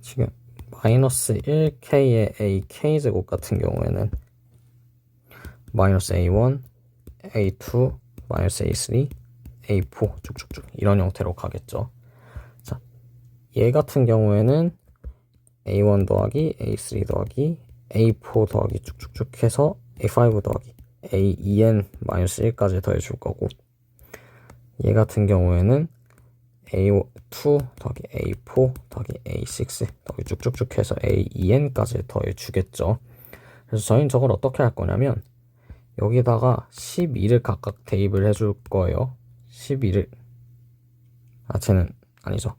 지금 마이너스 1k의 ak 제곱 같은 경우에는 마이너스 a1, a2, 마이너스 a3, a4 쭉쭉쭉 이런 형태로 가겠죠. 자, 얘 같은 경우에는 a1 더하기 a3 더하기 a4 더하기 쭉쭉쭉 해서 a5 더하기 a2n 마이너스 1까지 더해줄 거고 얘 같은 경우에는 a2 더하기 a4 더하기 a6 더하기 쭉쭉쭉 해서 a2n까지 더해주겠죠. 그래서 저희는 저걸 어떻게 할 거냐면 여기다가 12를 각각 대입을 해줄 거예요. 12를 아 쟤는 아니죠.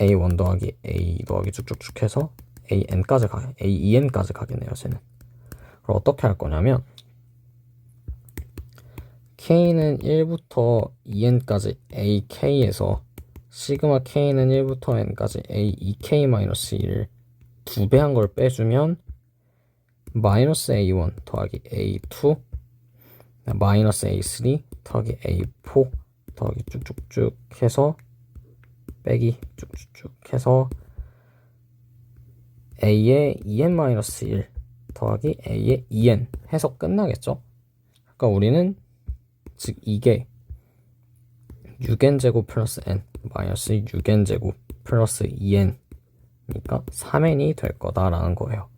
a1 더하기 a 더하기 쭉쭉쭉 해서 an까지 가 a2n까지 가겠네요. 쟤는 그럼 어떻게 할 거냐면 k는 1부터 2n까지 ak에서 시그마 k는 1부터 n까지 a2k-1을 두 배 한 걸 빼주면 마이너스 a1 더하기 a2 마이너스 a3 더하기 a4 더하기 쭉쭉쭉 해서 빼기 쭉쭉쭉 해서 a의 2n-1 더하기 a의 2n 해서 끝나겠죠? 그러니까 우리는 즉 이게 6n 제곱 플러스 n 마이너스 6n 제곱 플러스 2n 그러니까 3n이 될 거다라는 거예요.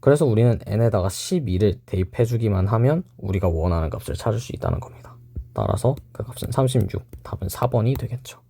그래서 우리는 n에다가 12를 대입해 주기만 하면 우리가 원하는 값을 찾을 수 있다는 겁니다. 따라서 그 값은 36, 답은 4번이 되겠죠.